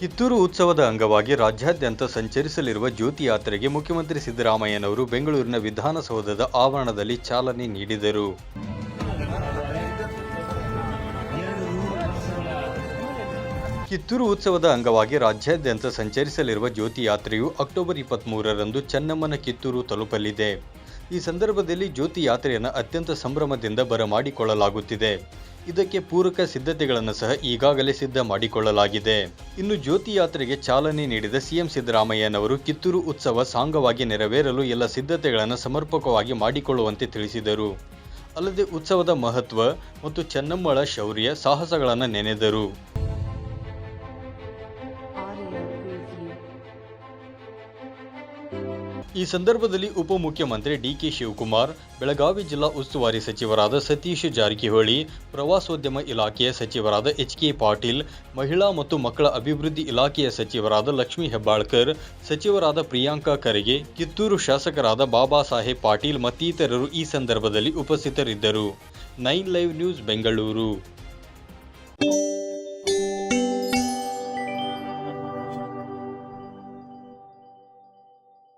ಕಿತ್ತೂರು ಉತ್ಸವದ ಅಂಗವಾಗಿ ರಾಜ್ಯಾದ್ಯಂತ ಸಂಚರಿಸಲಿರುವ ಜ್ಯೋತಿ ಯಾತ್ರೆಗೆ ಮುಖ್ಯಮಂತ್ರಿ ಸಿದ್ದರಾಮಯ್ಯನವರು ಬೆಂಗಳೂರಿನ ವಿಧಾನಸೌಧದ ಆವರಣದಲ್ಲಿ ಚಾಲನೆ ನೀಡಿದರು. ಕಿತ್ತೂರು ಉತ್ಸವದ ಅಂಗವಾಗಿ ರಾಜ್ಯಾದ್ಯಂತ ಸಂಚರಿಸಲಿರುವ ಜ್ಯೋತಿ ಯಾತ್ರೆಯು ಅಕ್ಟೋಬರ್ ಇಪ್ಪತ್ತ್ಮೂರರಂದು ಚೆನ್ನಮ್ಮನ ಕಿತ್ತೂರು ತಲುಪಲಿದೆ. ಈ ಸಂದರ್ಭದಲ್ಲಿ ಜ್ಯೋತಿ ಯಾತ್ರೆಯನ್ನು ಅತ್ಯಂತ ಸಂಭ್ರಮದಿಂದ ಬರಮಾಡಿಕೊಳ್ಳಲಾಗುತ್ತಿದೆ. ಇದಕ್ಕೆ ಪೂರಕ ಸಿದ್ಧತೆಗಳನ್ನು ಸಹ ಈಗಾಗಲೇ ಸಿದ್ಧ ಮಾಡಿಕೊಳ್ಳಲಾಗಿದೆ. ಇನ್ನು ಜ್ಯೋತಿ ಯಾತ್ರೆಗೆ ಚಾಲನೆ ನೀಡಿದ ಸಿಎಂ ಸಿದ್ದರಾಮಯ್ಯನವರು ಕಿತ್ತೂರು ಉತ್ಸವ ಸಾಂಗವಾಗಿ ನೆರವೇರಲು ಎಲ್ಲ ಸಿದ್ಧತೆಗಳನ್ನು ಸಮರ್ಪಕವಾಗಿ ಮಾಡಿಕೊಳ್ಳುವಂತೆ ತಿಳಿಸಿದರು. ಅಲ್ಲದೆ ಉತ್ಸವದ ಮಹತ್ವ ಮತ್ತು ಚೆನ್ನಮ್ಮಳ ಶೌರ್ಯ ಸಾಹಸಗಳನ್ನು ನೆನೆದರು. ಈ ಸಂದರ್ಭದಲ್ಲಿ ಉಪಮುಖ್ಯಮಂತ್ರಿ ಡಿಕೆ ಶಿವಕುಮಾರ್, ಬೆಳಗಾವಿ ಜಿಲ್ಲಾ ಉಸ್ತುವಾರಿ ಸಚಿವರಾದ ಸತೀಶ್ ಜಾರಕಿಹೊಳಿ, ಪ್ರವಾಸೋದ್ಯಮ ಇಲಾಖೆಯ ಸಚಿವರಾದ ಎಚ್ ಕೆ ಪಾಟೀಲ್, ಮಹಿಳಾ ಮತ್ತು ಮಕ್ಕಳ ಅಭಿವೃದ್ಧಿ ಇಲಾಖೆಯ ಸಚಿವರಾದ ಲಕ್ಷ್ಮೀ ಹೆಬ್ಬಾಳ್ಕರ್, ಸಚಿವರಾದ ಪ್ರಿಯಾಂಕಾ ಖರ್ಗೆ, ಕಿತ್ತೂರು ಶಾಸಕರಾದ ಬಾಬಾ ಸಾಹೇಬ್ ಪಾಟೀಲ್ ಮತ್ತಿತರರು ಈ ಸಂದರ್ಭದಲ್ಲಿ ಉಪಸ್ಥಿತರಿದ್ದರು. Nine live news Bengaluru.